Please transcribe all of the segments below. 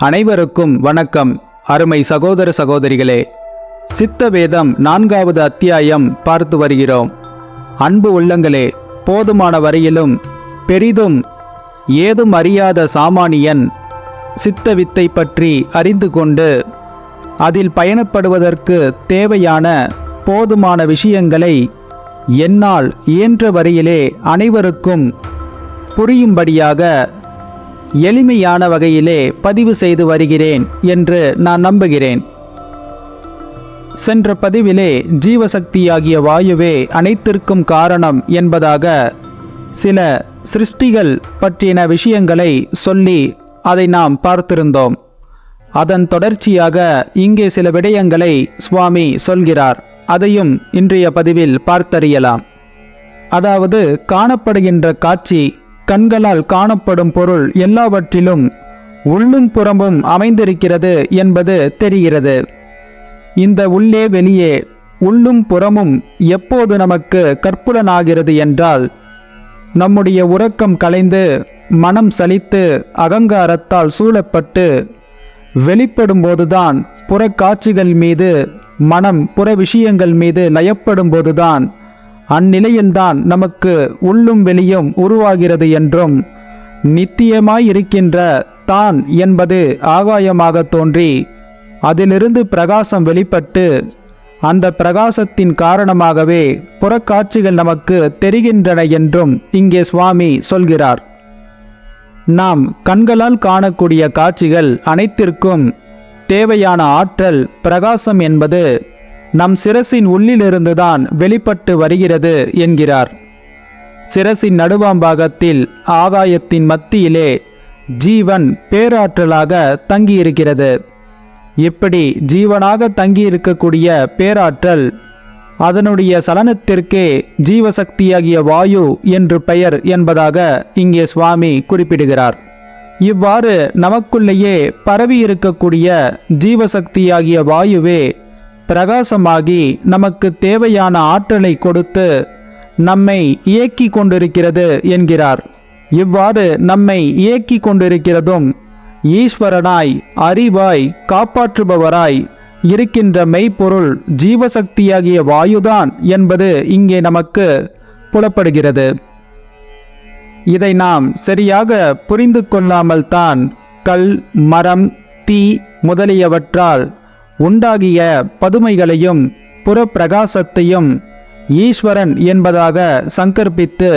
அனைவருக்கும் வணக்கம். அருமை சகோதர சகோதரிகளே சித்த வேதம் நான்காவது அத்தியாயம் பார்த்து வருகிறோம். அன்பு உள்ளங்களே போதுமான வரையிலும் பெரிதும் ஏதும் அறியாத சாமானியன் சித்த வித்தை பற்றி அறிந்து கொண்டு அதில் பயணப்படுவதற்கு தேவையான போதுமான விஷயங்களை என்னால் இயன்ற வரையிலே அனைவருக்கும் புரியும்படியாக எளிமையான வகையிலே பதிவு செய்து வருகிறேன் என்று நான் நம்புகிறேன். சென்ற பதிவிலே ஜீவசக்தியாகிய வாயுவே அனைத்திற்கும் காரணம் என்பதாக சில சிருஷ்டிகள் பற்றின விஷயங்களை சொல்லி அதை நாம் பார்த்திருந்தோம். அதன் தொடர்ச்சியாக இங்கே சில விடயங்களை சுவாமி சொல்கிறார். அதையும் இன்றைய பதிவில் பார்த்தறியலாம். அதாவது காணப்படுகின்ற காட்சி கண்களால் காணப்படும் பொருள் எல்லாவற்றிலும் உள்ளும் புறமும் அமைந்திருக்கிறது என்பது தெரிகிறது. இந்த உள்ளே வெளியே உள்ளும் புறமும் எப்போது நமக்கு கற்புலனாகிறது என்றால் நம்முடைய உறக்கம் கலைந்து மனம் சலித்து அகங்காரத்தால் சூழப்பட்டு வெளிப்படும்போதுதான் புறக்காட்சிகள் மீது மனம் புற விஷயங்கள் மீது லயப்படும் போதுதான் அந்நிலையில்தான் நமக்கு உள்ளும் வெளியும் உருவாகிறது என்றும் நித்தியமாயிருக்கின்ற தான் என்பது ஆகாயமாக தோன்றி அதிலிருந்து பிரகாசம் வெளிப்பட்டு அந்த பிரகாசத்தின் காரணமாகவே புறக்காட்சிகள் நமக்கு தெரிகின்றன என்றும் இங்கே சுவாமி சொல்கிறார். நாம் கண்களால் காணக்கூடிய காட்சிகள் அனைத்திற்கும் தேவையான ஆற்றல் பிரகாசம் என்பது நம் சிரசின் உள்ளிலிருந்துதான் வெளிப்பட்டு வருகிறது என்கிறார். சிரசின் நடுவாம்பாகத்தில் ஆகாயத்தின் மத்தியிலே ஜீவன் பேராற்றலாக தங்கியிருக்கிறது. இப்படி ஜீவனாக தங்கியிருக்கக்கூடிய பேராற்றல் அதனுடைய சலனத்திற்கே ஜீவசக்தியாகிய வாயு என்று பெயர் என்பதாக இங்கே சுவாமி குறிப்பிடுகிறார். இவ்வாறு நமக்குள்ளேயே பரவி இருக்கக்கூடிய ஜீவசக்தியாகிய வாயுவே பிரகாசமாகி நமக்கு தேவையான ஆற்றலை கொடுத்து நம்மை இயக்கி கொண்டிருக்கிறது என்கிறார். இவ்வாறு நம்மை இயக்கி கொண்டிருக்கிறதும் ஈஸ்வரனாய் அறிவாய் காப்பாற்றுபவராய் இருக்கின்ற மெய்ப்பொருள் ஜீவசக்தியாகிய வாயுதான் என்பது இங்கே நமக்கு புலப்படுகிறது. இதை நாம் சரியாக புரிந்து கொள்ளாமல் தான் கல் மரம் தீ முதலியவற்றால் உண்டாகிய பதுமைகளையும் புறப்பிரகாசத்தையும் ஈஸ்வரன் என்பதாக சங்கற்பித்து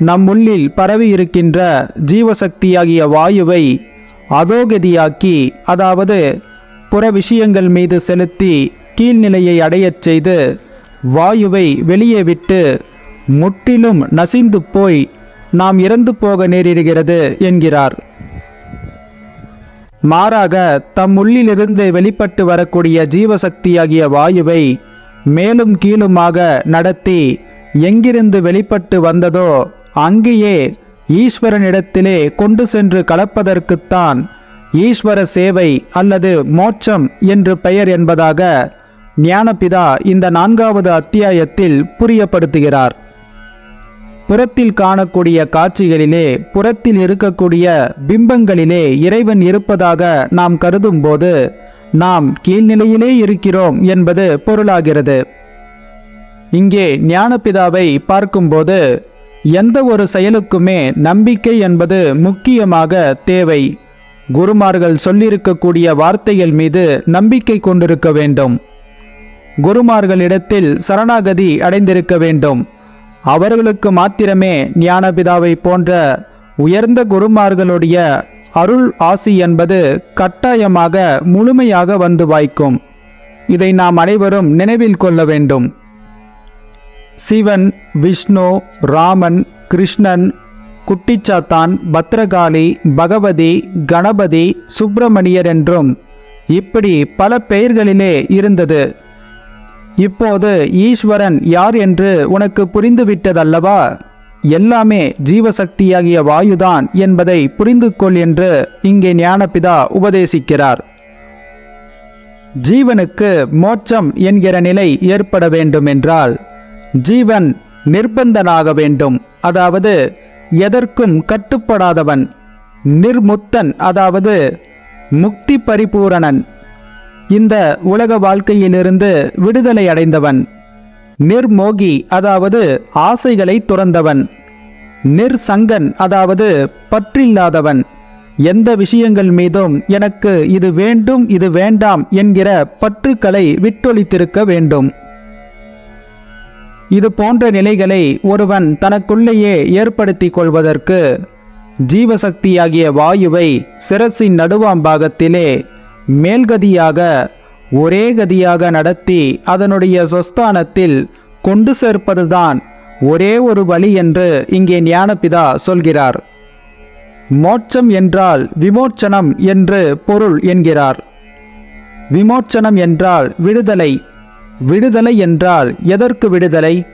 நம்முள்ளில் பரவி இருக்கின்ற ஜீவசக்தியாகிய வாயுவை அதோகதியாக்கி அதாவது புற விஷயங்கள் மீது செலுத்தி கீழ்நிலையை அடையச் செய்து வாயுவை வெளியே விட்டு முற்றிலும் நசிந்து போய் நாம் இறந்து போக நேரிடுகிறது என்கிறார். மாறாக தம் உள்ளிலிருந்து வெளிப்பட்டு வரக்கூடிய ஜீவசக்தியாகிய வாயுவை மேலும் கீழுமாக நடத்தி எங்கிருந்து வெளிப்பட்டு வந்ததோ அங்கேயே ஈஸ்வரனிடத்திலே கொண்டு சென்று கலப்பதற்குத்தான் ஈஸ்வர சேவை அல்லது மோட்சம் என்று பெயர் என்பதாக ஞானபிதா இந்த நான்காவது அத்தியாயத்தில் புரியப்படுத்துகிறார். புறத்தில் காணக்கூடிய காட்சிகளிலே புறத்தில் இருக்கக்கூடிய பிம்பங்களிலே இறைவன் இருப்பதாக நாம் கருதும்போது நாம் கீழ்நிலையிலே இருக்கிறோம் என்பது பொருளாகிறது. இங்கே ஞானபிதாவை பார்க்கும்போது எந்த ஒரு செயலுக்குமே நம்பிக்கை என்பது முக்கியமாக தேவை. குருமார்கள் சொல்லியிருக்கக்கூடிய வார்த்தைகள் மீது நம்பிக்கை கொண்டிருக்க வேண்டும். குருமார்களிடத்தில் சரணாகதி அடைந்திருக்க வேண்டும். அவர்களுக்கு மாத்திரமே ஞானபிதாவை போன்ற உயர்ந்த குருமார்களுடைய அருள் ஆசி என்பது கட்டாயமாக முழுமையாக வந்து வாய்க்கும். இதை நாம் அனைவரும் நினைவில் கொள்ள வேண்டும். சிவன் விஷ்ணு ராமன் கிருஷ்ணன் குட்டிச்சாத்தான் பத்ரகாளி பகவதி கணபதி சுப்பிரமணியர் என்றும் இப்படி பல பெயர்களிலே இருந்தது. இப்போது ஈஸ்வரன் யார் என்று உனக்கு புரிந்துவிட்டதல்லவா? எல்லாமே ஜீவசக்தியாகிய வாயுதான் என்பதை புரிந்து கொள் என்று இங்கே ஞானபிதா உபதேசிக்கிறார். ஜீவனுக்கு மோட்சம் என்கிற நிலை ஏற்பட வேண்டுமென்றால் ஜீவன் நிர்பந்தனாக வேண்டும். அதாவது எதற்கும் கட்டுப்படாதவன் நிர்முத்தன் அதாவது முக்தி பரிபூரணன் இந்த உலக வாழ்க்கையிலிருந்து விடுதலை அடைந்தவன். நிர்மோகி அதாவது ஆசைகளை துறந்தவன். நிர்சங்கன் அதாவது பற்றில்லாதவன். எந்த விஷயங்கள் மீதும் எனக்கு இது வேண்டும் இது வேண்டாம் என்கிற பற்றுக்களை விட்டொழித்திருக்க வேண்டும். இது போன்ற நிலைகளை ஒருவன் தனக்குள்ளேயே ஏற்படுத்திக் கொள்வதற்கு ஜீவசக்தியாகிய வாயுவை சிரசின் நடுவாம்பாகத்திலே மேல்கதியாக ஒரே கதியாக நடத்தி அதனுடைய சொஸ்தானத்தில் கொண்டு சேர்ப்பதுதான் ஒரே ஒரு வழி என்று இங்கே ஞானபிதா சொல்கிறார். மோட்சம் என்றால் விமோச்சனம் என்று பொருள் என்கிறார். விமோச்சனம் என்றால் விடுதலை. விடுதலை என்றால் எதற்கு விடுதலை?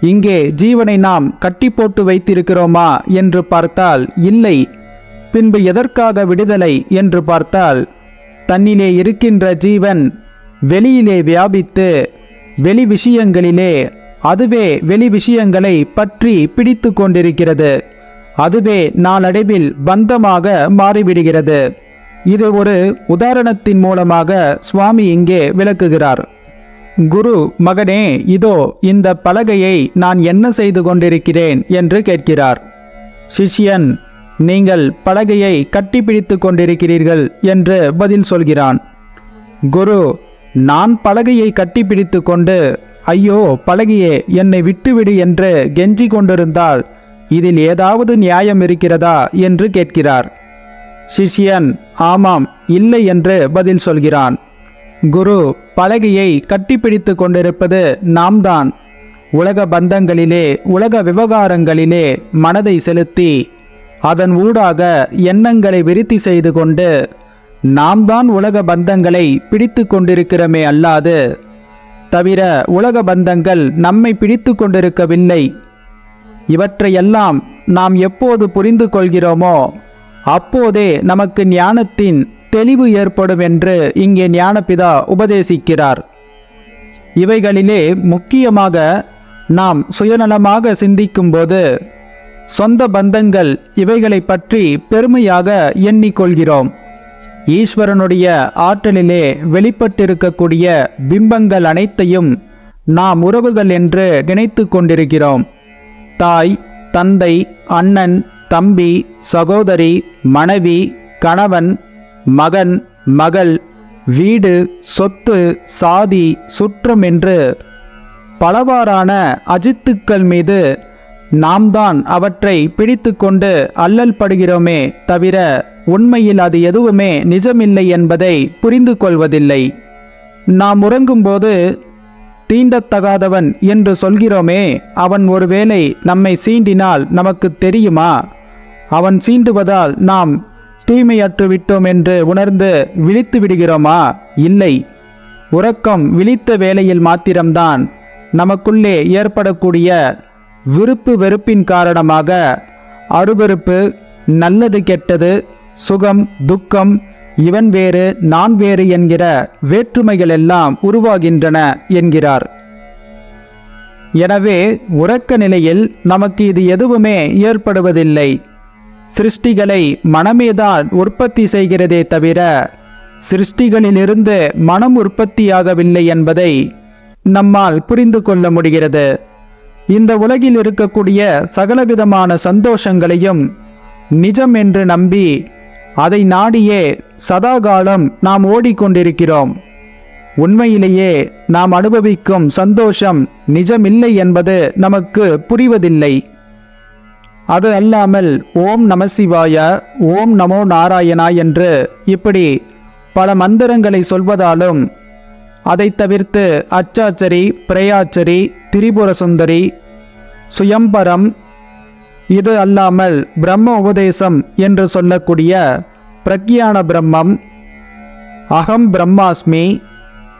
இங்கே ஜீவனை நாம் கட்டி போட்டு வைத்திருக்கிறோமா என்று பார்த்தால் இல்லை. பின்பு எதற்காக விடுதலை என்று பார்த்தால் தன்னிலே இருக்கின்ற ஜீவன் வெளியிலே வியாபித்து வெளி விஷயங்களிலே அதுவே வெளி விஷயங்களை பற்றி பிடித்து கொண்டிருக்கிறது. அதுவே நாளடைவில் பந்தமாக மாறிவிடுகிறது. இது ஒரு உதாரணத்தின் மூலமாக சுவாமி இங்கே விளக்குகிறார். குரு மகனே இதோ இந்த பலகையை நான் என்ன செய்து கொண்டிருக்கிறேன் என்று கேட்கிறார். சிஷ்யன் நீங்கள் பலகையை கட்டிப்பிடித்து கொண்டிருக்கிறீர்கள் என்று பதில் சொல்கிறான். குரு நான் பலகையை கட்டிப்பிடித்து கொண்டு ஐயோ பலகையே என்னை விட்டுவிடு என்று கெஞ்சி கொண்டிருந்தால் இதில் ஏதாவது நியாயம் இருக்கிறதா என்று கேட்கிறார். சிஷ்யன் ஆமாம் இல்லை என்று பதில் சொல்கிறான். குரு பலகையை கட்டிப்பிடித்து கொண்டிருப்பது நாம் தான் உலக பந்தங்களிலே உலக விவகாரங்களிலே மனதை செலுத்தி அதன் ஊடாக எண்ணங்களை விருத்தி செய்து கொண்டு நாம் தான் உலக பந்தங்களை பிடித்து கொண்டிருக்கிறோமே அல்லாது தவிர உலக பந்தங்கள் நம்மை பிடித்து கொண்டிருக்கவில்லை. இவற்றையெல்லாம் நாம் எப்போது புரிந்து கொள்கிறோமோ அப்போதே நமக்கு ஞானத்தின் தெளிவு ஏற்படும் என்று இங்கே ஞானபிதா உபதேசிக்கிறார். இவைகளிலே முக்கியமாக நாம் சுயநலமாக சிந்திக்கும்போது சொந்த பந்தங்கள் இவைகளை பற்றி பெருமையாக எண்ணிக்கொள்கிறோம். ஈஸ்வரனுடைய ஆற்றலிலே வெளிப்பட்டிருக்கக்கூடிய பிம்பங்கள் அனைத்தையும் நாம் உறவுகள் என்று நினைத்து கொண்டிருக்கிறோம். தாய் தந்தை அண்ணன் தம்பி சகோதரி மனைவி கணவன் மகன் மகள் வீடு சொத்து சாதி சுற்றம் என்று பலவாறான அஜித்துக்கள் மீது நாம் தான் அவற்றை பிடித்து கொண்டு அல்லல் படுகிறோமே தவிர உண்மையில் அது எதுவுமே நிஜமில்லை என்பதை புரிந்து கொள்வதில்லை நாம் உறங்கும்போது தீண்டத்தகாதவன் என்று சொல்கிறோமே அவன் ஒருவேளை நம்மை சீண்டினால் நமக்கு தெரியுமா? அவன் சீண்டுவதால் நாம் தூய்மையற்று விட்டோம் என்று உணர்ந்து விழித்து விடுகிறோமா? இல்லை. உறக்கம் விழித்த வேளையில் மாத்திரம்தான் நமக்குள்ளே ஏற்படக்கூடிய விருப்பு வெறுப்பின் காரணமாக அருவருப்பு நல்லது கெட்டது சுகம் துக்கம் இவன் வேறு நான் வேறு என்கிற வேற்றுமைகள் எல்லாம் உருவாகின்றன என்கிறார். எனவே உறக்க நிலையில் நமக்கு இது எதுவுமே ஏற்படுவதில்லை. சிருஷ்டிகளை மனமேதான் உற்பத்தி செய்கிறதே தவிர சிருஷ்டிகளிலிருந்து மனம் உற்பத்தியாகவில்லை என்பதை நம்மால் புரிந்து கொள்ள முடிகிறது. இந்த உலகில் இருக்கக்கூடிய சகலவிதமான சந்தோஷங்களையும் நிஜம் என்று நம்பி அதை நாடியே சதாகாலம் நாம் ஓடிக்கொண்டிருக்கிறோம். உண்மையிலேயே நாம் அனுபவிக்கும் சந்தோஷம் நிஜமில்லை என்பது நமக்கு புரிவதில்லை. அது அல்லாமல் ஓம் நமசிவாய ஓம் நமோ நாராயணா என்று இப்படி பல மந்திரங்களை சொல்வதாலும் அதைத் தவிர்த்து அச்சாச்சரி பிரயாச்சரி திரிபுர சுந்தரி சுயம்பரம் இது அல்லாமல் பிரம்ம உபதேசம் என்று சொல்லக்கூடிய பிரக்ஞான பிரம்மம் அகம் பிரம்மாஸ்மி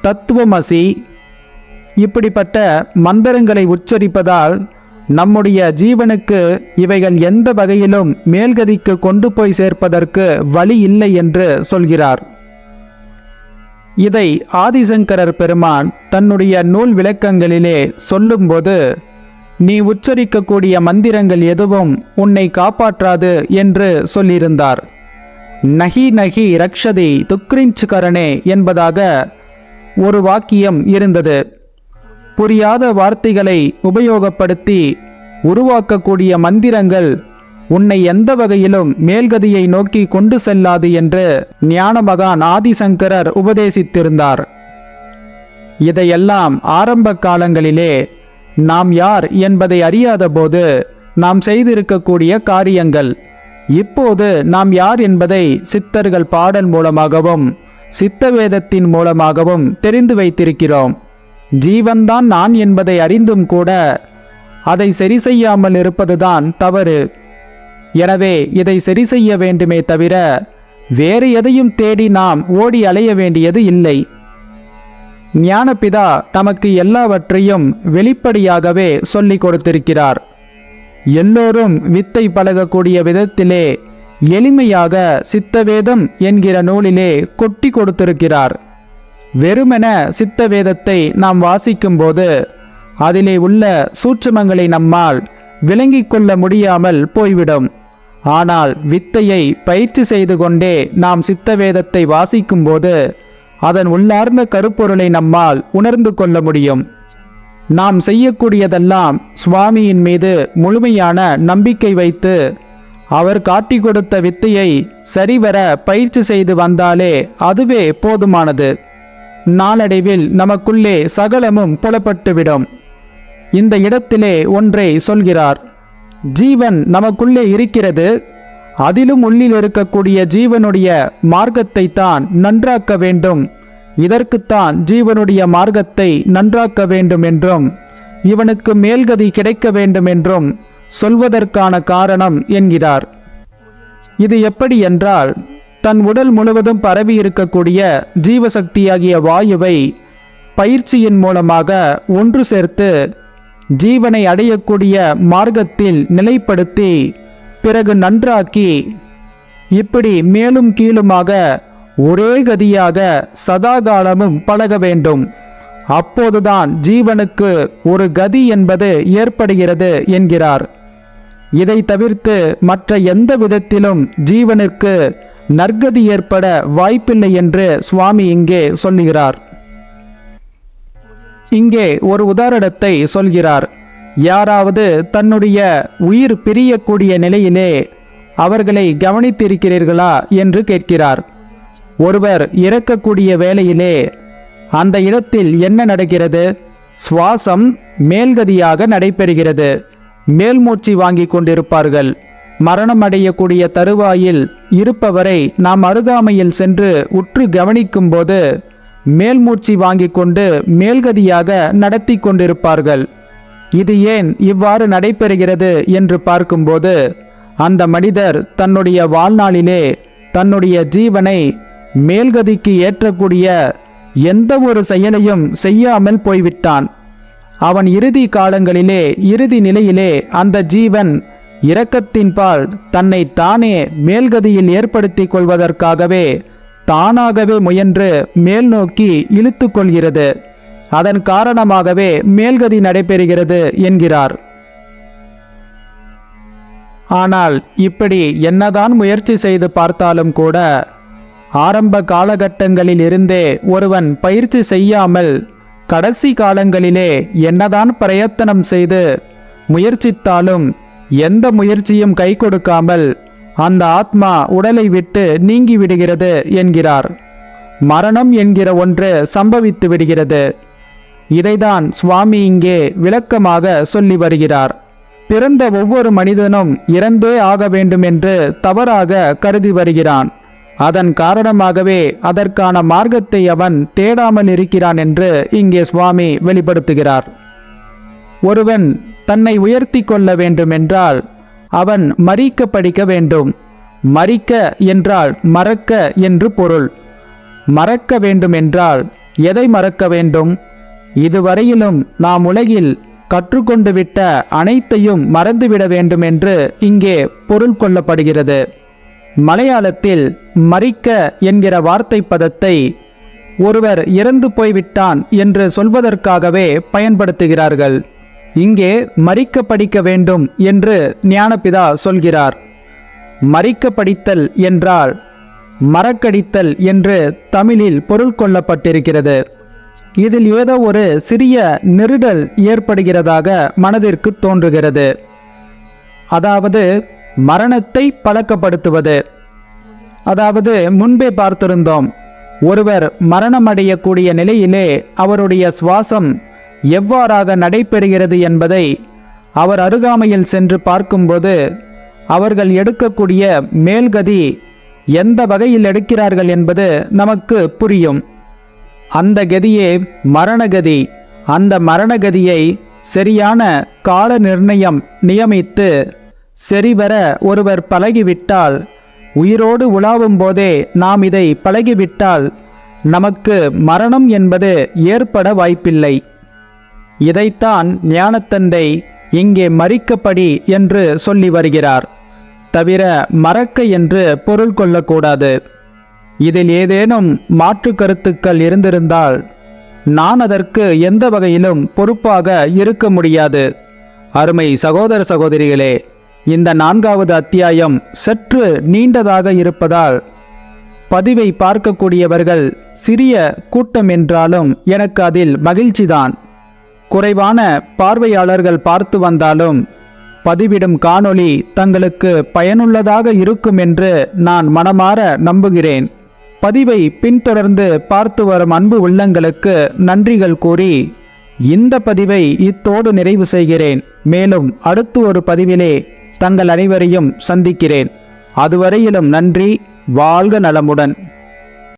தத்துவமசி இப்படிப்பட்ட மந்திரங்களை உச்சரிப்பதால் நம்முடைய ஜீவனுக்கு இவைகள் எந்த வகையிலும் மேல்கதிக்கு கொண்டு போய் சேர்ப்பதற்கு வழி இல்லை என்று சொல்கிறார். இதை ஆதிசங்கரர் பெருமான் தன்னுடைய நூல் விளக்கங்களிலே சொல்லும்போது நீ உச்சரிக்கக்கூடிய மந்திரங்கள் எதுவும் உன்னை காப்பாற்றாது என்று சொல்லியிருந்தார். நகி நகி ரக்ஷதி துக்ரிஞ்சுகரணே என்பதாக ஒரு வாக்கியம் இருந்தது. புரியாத வார்த்தைகளை உபயோகப்படுத்தி உருவாக்கக்கூடிய மந்திரங்கள் உன்னை எந்த வகையிலும் மேல்கதியை நோக்கி கொண்டு செல்லாது என்று ஞானமகான் ஆதிசங்கரர் உபதேசித்திருந்தார். இதையெல்லாம் ஆரம்ப காலங்களிலே நாம் யார் என்பதை அறியாதபோது நாம் செய்திருக்கக்கூடிய காரியங்கள். இப்போது நாம் யார் என்பதை சித்தர்கள் பாடல் மூலமாகவும் சித்த வேதத்தின் மூலமாகவும் தெரிந்து வைத்திருக்கிறோம். ஜீவன்தான் நான் என்பதை அறிந்தும் கூட அதை சரி செய்யாமல் இருப்பதுதான் தவறு. எனவே இதை சரி செய்ய வேண்டுமே தவிர வேறு எதையும் தேடி நாம் ஓடி அலைய வேண்டியது இல்லை. ஞானபிதா நமக்கு எல்லாவற்றையும் வெளிப்படையாகவே சொல்லிக் கொடுத்திருக்கிறார். எல்லோரும் வித்தை பழகக்கூடிய விதத்திலே எளிமையாக சித்தவேதம் என்கிற நூலிலே கொட்டி கொடுத்திருக்கிறார். வெறுமென சித்த வேதத்தை நாம் வாசிக்கும்போது அதிலே உள்ள சூட்சுமங்களை நம்மால் விளங்கிக் கொள்ள முடியாமல் போய்விடும். ஆனால் வித்தையை பயிற்சி செய்து கொண்டே நாம் சித்த வேதத்தை வாசிக்கும்போது அதன் உள்ளார்ந்த கருப்பொருளை நம்மால் உணர்ந்து கொள்ள முடியும். நாம் செய்யக்கூடியதெல்லாம் சுவாமியின் மீது முழுமையான நம்பிக்கை வைத்து அவர் காட்டி கொடுத்த வித்தையை சரிவர பயிற்சி செய்து வந்தாலே அதுவே போதுமானது. நாளடைவில் நமக்குள்ளே சகலமும் புலப்பட்டுவிடும். இந்த இடத்திலே ஒன்றை சொல்கிறார். ஜீவன் நமக்குள்ளே இருக்கிறது. அதிலும் உள்ளில் இருக்கக்கூடிய ஜீவனுடைய மார்க்கத்தை தான் நன்றாக்க வேண்டும். இதற்குத்தான் ஜீவனுடைய மார்க்கத்தை நன்றாக்க வேண்டும் என்றும் இவனுக்கு மேல்கதி கிடைக்க வேண்டும் என்றும் சொல்வதற்கான காரணம் என்கிறார். இது எப்படி என்றால் தன் உடல் முழுவதும் பரவி இருக்கக்கூடிய ஜீவசக்தியாகிய வாயுவை பயிற்சியின் மூலமாக ஒன்று சேர்த்து ஜீவனை அடையக்கூடிய மார்க்கத்தில் நிலைப்படுத்தி பிறகு நன்றாக்கி இப்படி மேலும் கீழுமாக ஒரே கதியாக சதாகாலமும் பழக வேண்டும். அப்போதுதான் ஜீவனுக்கு ஒரு கதி என்பது ஏற்படுகிறது என்கிறார். இதை தவிர்த்து மற்ற எந்த விதத்திலும் ஜீவனுக்கு நற்கதி ஏற்பட வாய்ப்பில்லை என்று சுவாமி இங்கே சொல்லுகிறார். இங்கே ஒரு உதாரணத்தை சொல்கிறார். யாராவது தன்னுடைய உயிர் பிரியக்கூடிய நிலையிலே அவர்களை கவனித்திருக்கிறீர்களா என்று கேட்கிறார். ஒருவர் இறக்கக்கூடிய வேளையிலே அந்த இடத்தில் என்ன நடக்கிறது? சுவாசம் மேல்கதியாக நடைபெறுகிறது. மேல்மூச்சு வாங்கி கொண்டிருப்பார்கள். மரணம் அடையக்கூடிய தருவாயில் இருப்பவரை நாம் அருகாமையில் சென்று உற்று கவனிக்கும்போது மேல்மூச்சி வாங்கி கொண்டு மேல்கதியாக நடத்தி கொண்டிருப்பார்கள். இது ஏன் இவ்வாறு நடைபெறுகிறது என்று பார்க்கும்போது அந்த மனிதர் தன்னுடைய வாழ்நாளிலே தன்னுடைய ஜீவனை மேல்கதிக்கு ஏற்றக்கூடிய எந்த ஒரு செயலையும் செய்யாமல் போய்விட்டான். அவன் இறுதி காலங்களிலே இறுதி நிலையிலே அந்த ஜீவன் இரக்கத்தின்பால் தன்னை தானே மேல்கதியில் ஏற்படுத்திக் கொள்வதற்காகவே தானாகவே முயன்று மேல் நோக்கி இழுத்து கொள்கிறது. அதன் காரணமாகவே மேல்கதி நடைபெறுகிறது என்கிறார். ஆனால் இப்படி என்னதான் முயற்சி செய்து பார்த்தாலும் கூட ஆரம்ப காலகட்டங்களில் இருந்தே ஒருவன் பயிற்சி செய்யாமல் கடைசி காலங்களிலே என்னதான் பிரயத்தனம் செய்து முயற்சித்தாலும் எந்த முயற்சியும் கை கொடுக்காமல் அந்த ஆத்மா உடலை விட்டு நீங்கி விடுகிறது என்கிறார். மரணம் என்கிற ஒன்று சம்பவித்து விடுகிறது. இதைதான் சுவாமி இங்கே விளக்கமாக சொல்லி வருகிறார். பிறந்த ஒவ்வொரு மனிதனும் இறந்தே ஆக வேண்டும் என்று தவறாக கருதி வருகிறான். அதன் காரணமாகவே அதற்கான மார்க்கத்தை அவன் தேடாமல் இருக்கிறான் என்று இங்கே சுவாமி வெளிப்படுத்துகிறார். ஒருவன் தன்னை உயர்த்தி கொள்ள வேண்டுமென்றால் அவன் மறிக்க படிக்க வேண்டும். மறிக்க என்றால் மறக்க என்று பொருள். மறக்க வேண்டுமென்றால் எதை மறக்க வேண்டும்? இதுவரையிலும் நாம் உலகில் கற்றுக்கொண்டு விட்ட அனைத்தையும் மறந்துவிட வேண்டும் என்று இங்கே பொருள் கொள்ளப்படுகிறது. மலையாளத்தில் மறிக்க என்கிற வார்த்தை பதத்தை ஒருவர் இறந்து போய்விட்டான் என்று சொல்வதற்காகவே பயன்படுத்துகிறார்கள். இங்கே மறிக்க படிக்க வேண்டும் என்று ஞானபிதா சொல்கிறார். மறிக்க படித்தல் என்றால் மறக்கடித்தல் என்று தமிழில் பொருள் கொள்ளப்பட்டிருக்கிறது. இதில் ஏதோ ஒரு சிறிய நெருடல் ஏற்படுகிறதாக மனதிற்கு தோன்றுகிறது. அதாவது மரணத்தை பழக்கப்படுத்துவது. அதாவது முன்பே பார்த்திருந்தோம் ஒருவர் மரணமடையக்கூடிய நிலையிலே அவருடைய சுவாசம் எவ்வாறாக நடைபெறுகிறது என்பதை அவர் அருகாமையில் சென்று பார்க்கும்போது அவர்கள் எடுக்கக்கூடிய மேல்கதி எந்த வகையில் எடுக்கிறார்கள் என்பது நமக்கு புரியும். அந்த கதியே மரணகதி. அந்த மரணகதியை சரியான கால நிர்ணயம் நியமித்து சரிவர ஒருவர் பழகிவிட்டால் உயிரோடு உலாவும் போதே நாம் இதை பழகிவிட்டால் நமக்கு மரணம் என்பது ஏற்பட வாய்ப்பில்லை. இதைத்தான் ஞானத்தந்தை இங்கே மறிக்கப்படி என்று சொல்லி வருகிறார். தவிர மறக்க என்று பொருள் கொள்ளக்கூடாது. இதில் ஏதேனும் மாற்று கருத்துக்கள் இருந்திருந்தால் நான் அதற்கு எந்த வகையிலும் பொறுப்பாக இருக்க முடியாது. அருமை சகோதர சகோதரிகளே இந்த நான்காவது அத்தியாயம் சற்று நீண்டதாக இருப்பதால் பதிவை பார்க்கக்கூடியவர்கள் சிறிய கூட்டம் என்றாலும் எனக்கு அதில் மகிழ்ச்சிதான். குறைவான பார்வையாளர்கள் பார்த்து வந்தாலும் பதிவிடும் காணொளி தங்களுக்கு பயனுள்ளதாக இருக்கும் என்று நான் மனமாற நம்புகிறேன். பதிவை பின்தொடர்ந்து பார்த்து வரும் அன்பு உள்ளங்களுக்கு நன்றிகள் கூறி இந்த பதிவை இத்தோடு நிறைவு செய்கிறேன். மேலும் அடுத்து ஒரு பதிவிலே தங்கள் அனைவரையும் சந்திக்கிறேன். அதுவரையிலும் நன்றி வாழ்க நலமுடன்.